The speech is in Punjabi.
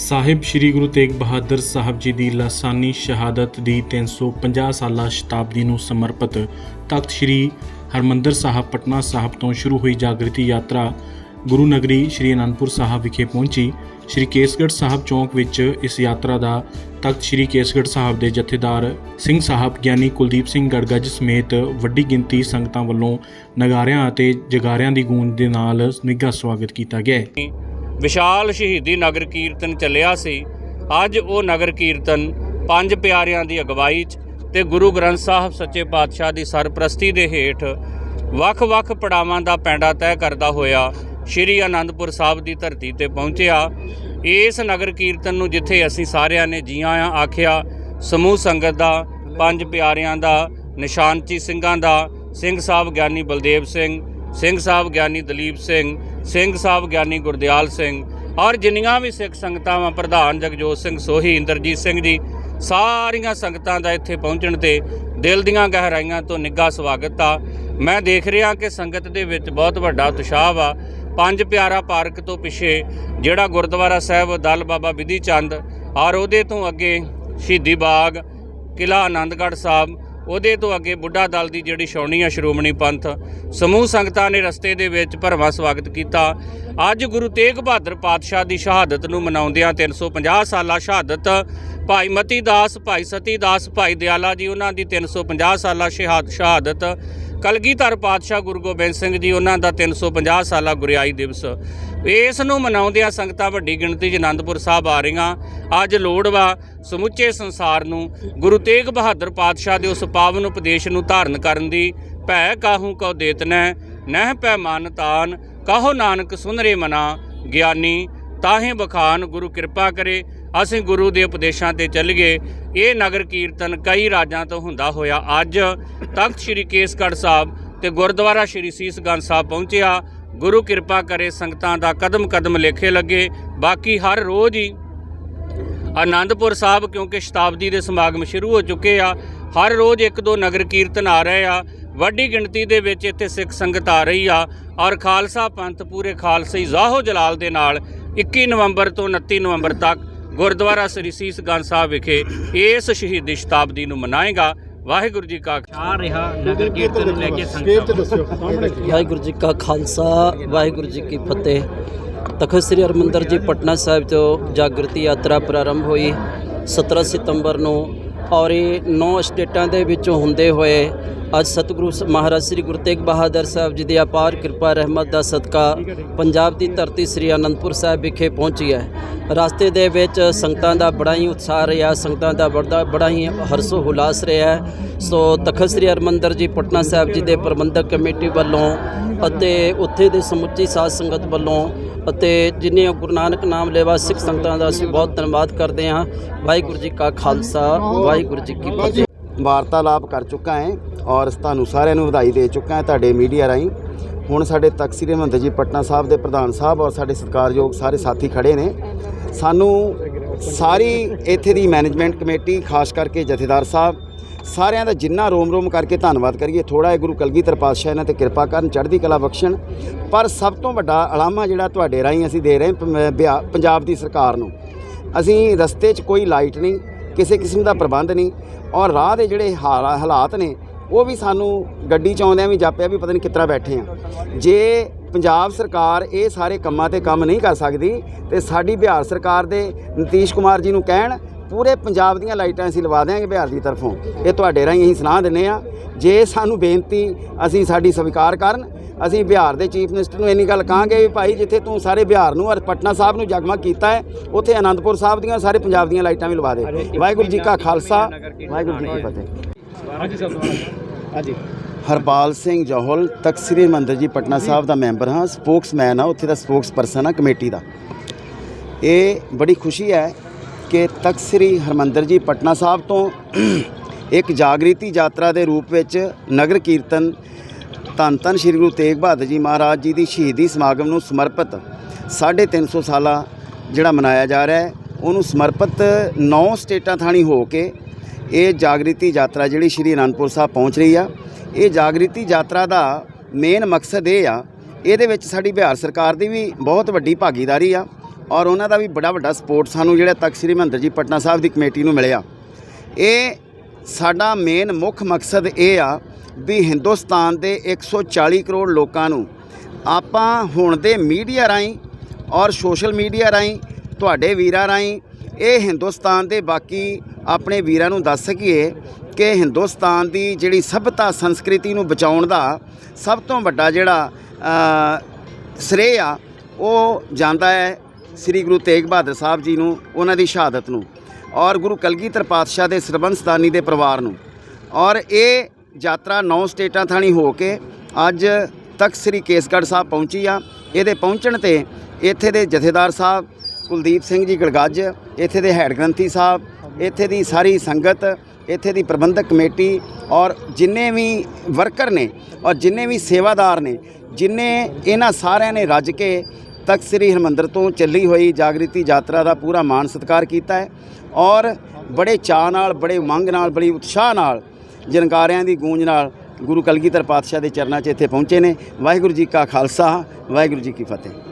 ਸਾਹਿਬ ਸ੍ਰੀ ਗੁਰੂ ਤੇਗ ਬਹਾਦਰ ਸਾਹਿਬ ਜੀ ਦੀ ਲਾਸਾਨੀ ਸ਼ਹਾਦਤ ਦੀ 350 ਸਾਲਾ ਸ਼ਤਾਬਦੀ ਨੂੰ ਸਮਰਪਿਤ ਤਖਤ ਸ੍ਰੀ ਹਰਮੰਦਰ ਸਾਹਿਬ ਪਟਨਾ ਸਾਹਿਬ ਤੋਂ ਸ਼ੁਰੂ ਹੋਈ ਜਾਗਰਤੀ ਯਾਤਰਾ ਗੁਰੂ ਨਗਰੀ ਸ੍ਰੀ ਅਨੰਦਪੁਰ ਸਾਹਿਬ ਵਿਖੇ ਪਹੁੰਚੀ। ਸ੍ਰੀ ਕੇਸਗੜ੍ਹ ਸਾਹਿਬ ਚੌਂਕ ਵਿੱਚ ਇਸ ਯਾਤਰਾ ਦਾ ਤਖਤ ਸ੍ਰੀ ਕੇਸਗੜ੍ਹ ਸਾਹਿਬ ਦੇ ਜਥੇਦਾਰ ਸਿੰਘ ਸਾਹਿਬ ਗਿਆਨੀ ਕੁਲਦੀਪ ਸਿੰਘ ਗੜਗੱਜ ਸਮੇਤ ਵੱਡੀ ਗਿਣਤੀ ਸੰਗਤਾਂ ਵੱਲੋਂ ਨਗਾਰਿਆਂ ਅਤੇ ਜਗਾਰਿਆਂ ਦੀ ਗੂੰਜ ਦੇ ਨਾਲ ਨਿੱਘਾ ਸਵਾਗਤ ਕੀਤਾ ਗਿਆ ਵਿਸ਼ਾਲ ਸ਼ਹੀਦੀ ਨਗਰ ਕੀਰਤਨ ਚੱਲਿਆ ਸੀ। ਅੱਜ ਉਹ ਨਗਰ ਕੀਰਤਨ ਪੰਜ ਪਿਆਰਿਆਂ ਦੀ ਅਗਵਾਈ 'ਚ ਤੇ ਗੁਰੂ ਗ੍ਰੰਥ ਸਾਹਿਬ ਸੱਚੇ ਪਾਤਸ਼ਾਹ ਦੀ ਸਰਪ੍ਰਸਤੀ ਦੇ ਹੇਠ ਵੱਖ-ਵੱਖ ਪੜਾਵਾਂ ਦਾ ਪੈਂਡਾ ਤੈਅ ਕਰਦਾ ਹੋਇਆ ਸ਼੍ਰੀ ਆਨੰਦਪੁਰ ਸਾਹਿਬ ਦੀ ਧਰਤੀ ਤੇ ਪਹੁੰਚਿਆ। ਇਸ ਨਗਰ ਕੀਰਤਨ ਨੂੰ ਜਿੱਥੇ ਅਸੀਂ ਸਾਰਿਆਂ ਨੇ ਜੀ ਆਇਆਂ ਆਖਿਆ, ਸਮੂਹ ਸੰਗਤ ਦਾ, ਪੰਜ ਪਿਆਰਿਆਂ ਦਾ, ਨਿਸ਼ਾਨਚੀ ਸਿੰਘਾਂ ਦਾ, ਸਿੰਘ ਸਾਹਿਬ ਗਿਆਨੀ ਬਲਦੇਵ ਸਿੰਘ ਸਿੰਘ ਸਾਹਿਬ ਗਿਆਨੀ ਦਲੀਪ ਸਿੰਘ ਸਿੰਘ ਸਾਹਿਬ, ਗਿਆਨੀ ਗੁਰਦਿਆਲ ਸਿੰਘ ਔਰ ਜਿੰਨੀਆਂ ਵੀ ਸਿੱਖ ਸੰਗਤਾਂ ਵਾਂ ਪ੍ਰਧਾਨ ਜਗਜੋਤ ਸਿੰਘ ਸੋਹੀ, ਇੰਦਰਜੀਤ ਸਿੰਘ ਜੀ, ਸਾਰੀਆਂ ਸੰਗਤਾਂ ਦਾ ਇੱਥੇ ਪਹੁੰਚਣ ਤੇ ਦਿਲ ਦੀਆਂ ਗਹਿਰਾਈਆਂ ਤੋਂ ਨਿੱਘਾ ਸਵਾਗਤ ਆ। ਮੈਂ ਦੇਖ ਰਿਹਾ ਕਿ ਸੰਗਤ ਦੇ ਵਿੱਚ ਬਹੁਤ ਵੱਡਾ ਉਤਸ਼ਾਹ ਆ ਪੰਜ ਪਿਆਰਾ ਪਾਰਕ ਤੋਂ ਪਿੱਛੇ ਜਿਹੜਾ ਗੁਰਦੁਆਰਾ ਸਾਹਿਬ, ਦਲ ਬਾਬਾ ਵਿਧੀ ਚੰਦ ਔਰ ਉਹਦੇ ਤੋਂ ਅੱਗੇ ਸ਼ਹੀਦੀ ਬਾਗ ਕਿਲਾ ਆਨੰਦਗੜ੍ਹ ਸਾਹਿਬ ਉਹਦੇ ਤੋਂ ਅੱਗੇ ਬੁੱਢਾ ਦਲ ਦੀ ਜਿਹੜੀ ਛਾਉਣੀ ਆ ਸ਼੍ਰੋਮਣੀ ਪੰਥ, ਸਮੂਹ ਸੰਗਤਾਂ ਨੇ ਰਸਤੇ ਦੇ ਵਿੱਚ ਭਰਵਾਂ ਸਵਾਗਤ ਕੀਤਾ। ਅੱਜ ਗੁਰੂ ਤੇਗ ਬਹਾਦਰ ਪਾਤਸ਼ਾਹ ਦੀ ਸ਼ਹਾਦਤ ਨੂੰ ਮਨਾਉਂਦਿਆਂ 350 ਸਾਲਾ ਸ਼ਹਾਦਤ, ਭਾਈ ਮਤੀ ਦਾਸ, ਭਾਈ ਸਤੀ ਦਾਸ, ਭਾਈ ਦਿਆਲਾ ਜੀ, ਉਹਨਾਂ ਦੀ 350 ਸਾਲਾ ਸ਼ਹਾਦ, ਸ਼ਹਾਦਤ। ਕਲਗੀਧਰ ਪਾਤਸ਼ਾਹ ਗੁਰੂ ਗੋਬਿੰਦ ਸਿੰਘ ਜੀ, ਉਹਨਾਂ ਦਾ 350 ਸਾਲਾ ਗੁਰਿਆਈ ਦਿਵਸ। ਇਸ ਨੂੰ ਮਨਾਉਂਦਿਆਂ ਸੰਗਤਾਂ ਵੱਡੀ ਗਿਣਤੀ 'ਚ ਆਨੰਦਪੁਰ ਸਾਹਿਬ ਆ ਰਹੀਆਂ। ਅੱਜ ਲੋੜ ਵਾ ਸਮੁੱਚੇ ਸੰਸਾਰ ਨੂੰ ਗੁਰੂ ਤੇਗ ਬਹਾਦਰ ਪਾਤਸ਼ਾਹ ਦੇ ਉਸ ਪਾਵਨ ਉਪਦੇਸ਼ ਨੂੰ ਧਾਰਨ ਕਰਨ ਦੀ ਭੈ ਕਾਹੂ ਕਉ ਦੇਤਨੈ ਨਹਿ ਪੈ ਮਨ ਤਾਨ, ਕਹੋ ਨਾਨਕ ਸੁਨਰੇ ਮਨਾ ਗਿਆਨੀ, ਤਾਹੇ ਬਖਾਨ ਗੁਰੂ ਕਿਰਪਾ ਕਰੇ, ਅਸੀਂ ਗੁਰੂ ਦੇ ਉਪਦੇਸ਼ਾਂ ਤੇ ਚੱਲੀਏ। ਇਹ ਨਗਰ ਕੀਰਤਨ ਕਈ ਰਾਜਾਂ ਤੋਂ ਹੁੰਦਾ ਹੋਇਆ ਅੱਜ ਤਖਤ ਸ੍ਰੀ ਕੇਸਗੜ੍ਹ ਸਾਹਿਬ ਤੇ ਗੁਰਦੁਆਰਾ ਸ੍ਰੀ ਸੀਸਗੰਜ ਸਾਹਿਬ ਪਹੁੰਚਿਆ। ਗੁਰੂ ਕਿਰਪਾ ਕਰੇ ਸੰਗਤਾਂ ਦਾ ਕਦਮ ਕਦਮ ਲੇਖੇ ਲੱਗੇ। ਬਾਕੀ ਹਰ ਰੋਜ਼ ਹੀ ਆਨੰਦਪੁਰ ਸਾਹਿਬ, ਕਿਉਂਕਿ ਸ਼ਤਾਬਦੀ ਦੇ ਸਮਾਗਮ ਸ਼ੁਰੂ ਹੋ ਚੁੱਕੇ ਆ, ਹਰ ਰੋਜ਼ ਇੱਕ ਦੋ ਨਗਰ ਕੀਰਤਨ ਆ ਰਹੇ ਆ। ਵੱਡੀ ਗਿਣਤੀ ਦੇ ਵਿੱਚ ਇੱਥੇ ਸਿੱਖ ਸੰਗਤ ਆ ਰਹੀ ਆ ਔਰ ਖਾਲਸਾ ਪੰਥ ਪੂਰੇ ਖਾਲਸੀ ਜ਼ਾਹੋ ਜਲਾਲ ਦੇ ਨਾਲ 21 ਨਵੰਬਰ ਤੋਂ 29 ਨਵੰਬਰ ਤੱਕ ਗੁਰਦੁਆਰਾ ਸ੍ਰੀ ਸੀਸ ਗੰਜ ਸਾਹਿਬ ਵਿਖੇ ਇਸ ਸ਼ਹੀਦੀ ਸ਼ਤਾਬਦੀ ਨੂੰ ਮਨਾਏਗਾ। ਵਾਹਿਗੁਰੂ ਜੀ ਕਾ ਆ ਰਿਹਾ ਨਗਰ ਕੀਰਤਨ ਨੂੰ ਲੈ ਕੇ ਸੰਗਤਾਂ ਵਾਹਿਗੁਰੂ ਜੀ ਕਾ ਖਾਲਸਾ ਵਾਹਿਗੁਰੂ ਜੀ ਕੀ ਫਤਿਹ। ਤਖਤ ਸ੍ਰੀ ਹਰਿਮੰਦਰ ਜੀ ਪਟਨਾ ਸਾਹਿਬ ਤੋਂ ਜਾਗਰਤੀ ਯਾਤਰਾ ਪ੍ਰਾਰੰਭ ਹੋਈ। 17 ਸਤੰਬਰ ਨੂੰ ਔਰ ਇਹ ਨੌ ਸਟੇਟਾਂ ਦੇ ਵਿੱਚੋਂ ਹੁੰਦੇ ਹੋਏ ਅੱਜ ਸਤਿਗੁਰੂ ਸ- ਮਹਾਰਾਜ ਸ੍ਰੀ ਗੁਰੂ ਤੇਗ ਬਹਾਦਰ ਸਾਹਿਬ ਜੀ ਦੀ ਅਪਾਰ ਕਿਰਪਾ, ਰਹਿਮਤ ਦਾ ਸਦਕਾ ਪੰਜਾਬ ਦੀ ਧਰਤੀ ਸ੍ਰੀ ਅਨੰਦਪੁਰ ਸਾਹਿਬ ਵਿਖੇ ਪਹੁੰਚੀ ਹੈ। ਰਸਤੇ ਦੇ ਵਿੱਚ ਸੰਗਤਾਂ ਦਾ ਬੜਾ ਹੀ ਉਤਸ਼ਾਹ ਰਿਹਾ, ਸੰਗਤਾਂ ਦਾ ਬੜਾ ਬੜਾ ਹੀ ਹਰਸੋ ਹੁਲਾਸ ਰਿਹਾ ਸੋ ਤਖਤ ਸ੍ਰੀ ਹਰਿਮੰਦਰ ਜੀ, ਪਟਨਾ ਸਾਹਿਬ ਜੀ ਦੇ ਪ੍ਰਬੰਧਕ ਕਮੇਟੀ ਵੱਲੋਂ ਅਤੇ ਉੱਥੇ ਦੇ ਸਮੁੱਚੀ ਸਾਧ ਸੰਗਤ ਵੱਲੋਂ ਅਤੇ ਜਿੰਨੀਆਂ ਗੁਰੂ ਨਾਨਕ ਨਾਮ ਲੈਵਾ ਸਿੱਖ ਸੰਗਤਾਂ ਦਾ ਅਸੀਂ ਬਹੁਤ ਧੰਨਵਾਦ ਕਰਦੇ ਹਾਂ। ਵਾਹਿਗੁਰੂ ਜੀ ਕਾ ਖਾਲਸਾ, ਵਾਹਿਗੁਰੂ ਜੀ ਕੀ ਫਤਿਹ। ਵਾਰਤਾਲਾਪ ਕਰ ਚੁੱਕਾ ਹੈ ਔਰ ਤੁਹਾਨੂੰ ਸਾਰਿਆਂ ਨੂੰ ਵਧਾਈ ਦੇ ਚੁੱਕਾ ਹੈ ਤੁਹਾਡੇ ਮੀਡੀਆ ਰਾਹੀਂ। ਹੁਣ ਸਾਡੇ ਤਖਤ ਸ੍ਰੀ ਹਰਿਮੰਦਰ ਜੀ ਪਟਨਾ ਸਾਹਿਬ ਦੇ ਪ੍ਰਧਾਨ ਸਾਹਿਬ ਔਰ ਸਾਡੇ ਸਤਿਕਾਰਯੋਗ ਸਾਰੇ ਸਾਥੀ ਖੜੇ ਨੇ। ਸਾਨੂੰ ਸਾਰੀ ਇੱਥੇ ਦੀ ਮੈਨੇਜਮੈਂਟ ਕਮੇਟੀ, ਖਾਸ ਕਰਕੇ ਜਥੇਦਾਰ ਸਾਹਿਬ ਸਾਰਿਆਂ ਦਾ ਜਿੰਨਾ ਰੋਮ ਰੋਮ ਕਰਕੇ ਧੰਨਵਾਦ ਕਰੀਏ। ਥੋੜਾ ਹੈ ਗੁਰੂ ਕਲਗੀਧਰ ਪਾਤਸ਼ਾਹ ਇਹਨਾਂ ਤੇ ਕਿਰਪਾ ਕਰਨ, ਚੜ੍ਹਦੀ ਕਲਾ ਬਖਸ਼ਣ। ਪਰ ਸਭ ਤੋਂ ਵੱਡਾ ਅਲਾਮਾ ਜਿਹੜਾ ਤੁਹਾਡੇ ਰਾਹੀਂ ਅਸੀਂ ਦੇ ਰਹੇ ਹਾਂ ਬਿਹਾ- ਪੰਜਾਬ ਦੀ ਸਰਕਾਰ ਨੂੰ। ਅਸੀਂ ਰਸਤੇ 'ਚ ਕੋਈ ਲਾਈਟ ਨਹੀਂ, ਕਿਸੇ ਕਿਸਮ ਦਾ ਪ੍ਰਬੰਧ ਨਹੀਂ ਔਰ ਰਾਹ ਦੇ ਜਿਹੜੇ ਹਾਲਾ- ਹਾਲਾਤ ਨੇ, ਉਹ ਵੀ ਸਾਨੂੰ ਗੱਡੀ 'ਚ ਆਉਂਦਿਆਂ ਵੀ ਜਾਪਿਆ ਵੀ ਪਤਾ ਨਹੀਂ ਕਿੱਤਰਾ ਬੈਠੇ ਆ ਜੇ ਪੰਜਾਬ ਸਰਕਾਰ ਇਹ ਸਾਰੇ ਕੰਮਾਂ ਤੇ ਕੰਮ ਨਹੀਂ ਕਰ ਸਕਦੀ, ਤੇ ਸਾਡੀ ਬਿਹਾਰ ਸਰਕਾਰ ਦੇ ਨਤੀਸ਼ ਕੁਮਾਰ ਜੀ ਨੂੰ ਕਹਿਣ ਪੂਰੇ ਪੰਜਾਬ ਦੀਆਂ ਲਾਈਟਾਂ ਅਸੀਂ ਲਵਾ ਦਿਆਂਗੇ ਬਿਹਾਰ ਦੀ ਤਰਫੋਂ। ਇਹ ਤੁਹਾਡੇ ਰਾਹੀਂ ਅਸੀਂ ਸੁਣਾ ਦਿੰਨੇ ਆ ਜੇ ਸਾਨੂੰ ਬੇਨਤੀ ਅਸੀਂ ਸਾਡੀ ਸਵੀਕਾਰ ਕਰਨ ਅਸੀਂ ਬਿਹਾਰ ਦੇ ਚੀਫ ਮਿਨਿਸਟਰ ਨੂੰ ਇੰਨੀ ਗੱਲ ਕਹਾਂਗੇ ਵੀ ਭਾਈ ਜਿੱਥੇ ਤੂੰ ਸਾਰੇ ਬਿਹਾਰ ਨੂੰ ਔਰ ਪਟਨਾ ਸਾਹਿਬ ਨੂੰ ਜਗਮਗ ਕੀਤਾ ਹੈ ਉੱਥੇ ਆਨੰਦਪੁਰ ਸਾਹਿਬ ਦੀਆਂ ਸਾਰੇ ਪੰਜਾਬ ਦੀਆਂ ਲਾਈਟਾਂ ਵੀ ਲਵਾ ਦੇ। ਵਾਹਿਗੁਰੂ ਜੀ ਕਾ ਖਾਲਸਾ ਵਾਹਿਗੁਰੂ ਜੀ ਕੀ ਫਤਿਹ। ਹਰਪਾਲ ਸਿੰਘ ਜੋਹਲ ਤਖਤ ਸ੍ਰੀ ਹਰਿਮੰਦਰ ਜੀ ਪਟਨਾ ਸਾਹਿਬ ਦਾ ਮੈਂਬਰ ਹਾਂ ਸਪੋਕਸਮੈਨ ਆ ਉੱਥੇ ਦਾ ਸਪੋਕਸ ਪਰਸਨ ਆ ਕਮੇਟੀ ਦਾ। ਇਹ ਬੜੀ ਖੁਸ਼ੀ ਹੈ ਕਿ ਤਖਤ ਸ੍ਰੀ ਹਰਮੰਦਰ ਜੀ ਪਟਨਾ ਸਾਹਿਬ ਤੋਂ ਇੱਕ ਜਾਗ੍ਰਿਤੀ ਯਾਤਰਾ ਦੇ ਰੂਪ ਵਿੱਚ ਨਗਰ ਕੀਰਤਨ ਧੰਨ ਧੰਨ ਸ੍ਰੀ ਗੁਰੂ ਤੇਗ ਬਹਾਦਰ ਜੀ ਮਹਾਰਾਜ ਜੀ ਦੀ ਸ਼ਹੀਦੀ ਸਮਾਗਮ ਨੂੰ ਸਮਰਪਿਤ 350 ਸਾਲਾ ਜਿਹੜਾ ਮਨਾਇਆ ਜਾ ਰਿਹਾ ਹੈ, ਉਹਨੂੰ ਸਮਰਪਿਤ 9 ਸਟੇਟਾਂ ਥਾਣੀ ਹੋ ਕੇ ਇਹ ਜਾਗ੍ਰਿਤੀ ਯਾਤਰਾ ਜਿਹੜੀ ਸ਼੍ਰੀ ਅਨੰਦਪੁਰ ਸਾਹਿਬ ਪਹੁੰਚ ਰਹੀ ਆ। ਇਹ ਜਾਗ੍ਰਿਤੀ ਯਾਤਰਾ ਦਾ ਮੇਨ ਮਕਸਦ ਇਹ ਆ, ਇਹਦੇ ਵਿੱਚ ਸਾਡੀ ਬਿਹਾਰ ਸਰਕਾਰ ਦੀ ਵੀ ਬਹੁਤ ਵੱਡੀ ਭਾਗੀਦਾਰੀ ਆ। ਔਰ ਉਹਨਾਂ ਦਾ ਵੀ ਬੜਾ ਵੱਡਾ ਸਪੋਰਟ ਸਾਨੂੰ ਜਿਹੜਾ ਤਖਤ ਸ੍ਰੀ ਹਰਿਮੰਦਰ ਜੀ ਪਟਨਾ ਸਾਹਿਬ ਦੀ ਕਮੇਟੀ ਨੂੰ ਮਿਲਿਆ। ਇਹ ਸਾਡਾ ਮੇਨ ਮੁੱਖ ਮਕਸਦ ਇਹ ਆ ਵੀ ਹਿੰਦੁਸਤਾਨ ਦੇ 140 ਕਰੋੜ ਲੋਕਾਂ ਨੂੰ ਆਪਾਂ ਹੁਣ ਦੇ ਮੀਡੀਆ ਰਾਹੀਂ ਔਰ ਸੋਸ਼ਲ ਮੀਡੀਆ ਰਾਹੀਂ, ਤੁਹਾਡੇ ਵੀਰਾਂ ਰਾਹੀਂ, ਇਹ ਹਿੰਦੁਸਤਾਨ ਦੇ ਬਾਕੀ ਆਪਣੇ ਵੀਰਾਂ ਨੂੰ ਦੱਸ ਸਕੀਏ ਕਿ ਹਿੰਦੁਸਤਾਨ ਦੀ ਜਿਹੜੀ ਸਭਿਅਤਾ ਸੰਸਕ੍ਰਿਤੀ ਨੂੰ ਬਚਾਉਣ ਦਾ ਸਭ ਤੋਂ ਵੱਡਾ ਜਿਹੜਾ ਸ੍ਰੇਅ ਆ ਉਹ ਜਾਂਦਾ ਹੈ ਸ੍ਰੀ ਗੁਰੂ ਤੇਗ ਬਹਾਦਰ ਸਾਹਿਬ ਜੀ ਨੂੰ, ਉਹਨਾਂ ਦੀ ਸ਼ਹਾਦਤ ਨੂੰ ਔਰ ਗੁਰੂ ਕਲਗੀਧਰ ਪਾਤਸ਼ਾਹ ਦੇ ਸਰਬੰਸਦਾਨੀ ਦੇ ਪਰਿਵਾਰ ਨੂੰ। ਔਰ ਇਹ ਯਾਤਰਾ ਨੌ ਸਟੇਟਾਂ ਥਾਣੀ ਹੋ ਕੇ ਅੱਜ ਤੱਕ ਸ੍ਰੀ ਕੇਸਗੜ੍ਹ ਸਾਹਿਬ ਪਹੁੰਚੀ ਆ। ਇਹਦੇ ਪਹੁੰਚਣ ਤੇ ਇੱਥੇ ਦੇ ਜਥੇਦਾਰ ਸਾਹਿਬ ਕੁਲਦੀਪ ਸਿੰਘ ਜੀ ਗੜਗੱਜ, ਇੱਥੇ ਦੇ ਹੈਡ ਗ੍ਰੰਥੀ ਸਾਹਿਬ, ਇੱਥੇ ਦੀ ਸਾਰੀ ਸੰਗਤ, ਇੱਥੇ ਦੀ ਪ੍ਰਬੰਧਕ ਕਮੇਟੀ ਔਰ ਜਿੰਨੇ ਵੀ ਵਰਕਰ ਨੇ ਔਰ ਜਿੰਨੇ ਵੀ ਸੇਵਾਦਾਰ ਨੇ, ਜਿੰਨੇ ਇਹਨਾਂ ਸਾਰਿਆਂ ਨੇ ਰੱਜ ਕੇ ਤਖਤ ਸ੍ਰੀ ਹਰਿਮੰਦਰ ਤੋਂ ਚੱਲੀ ਹੋਈ ਜਾਗ੍ਰਿਤੀ ਯਾਤਰਾ ਦਾ ਪੂਰਾ ਮਾਣ ਸਤਿਕਾਰ ਕੀਤਾ ਹੈ ਔਰ ਬੜੇ ਚਾਅ ਨਾਲ, ਬੜੇ ਉਮੰਗ ਨਾਲ, ਬੜੀ ਉਤਸ਼ਾਹ ਨਾਲ ਜਨਕਾਰਿਆਂ ਦੀ ਗੂੰਜ ਨਾਲ ਗੁਰੂ ਕਲਗੀਧਰ ਪਾਤਸ਼ਾਹ ਦੇ ਚਰਨਾਂ 'ਚ ਇੱਥੇ ਪਹੁੰਚੇ ਨੇ। ਵਾਹਿਗੁਰੂ ਜੀ ਕਾ ਖਾਲਸਾ, ਵਾਹਿਗੁਰੂ ਜੀ ਕੀ ਫਤਿਹ।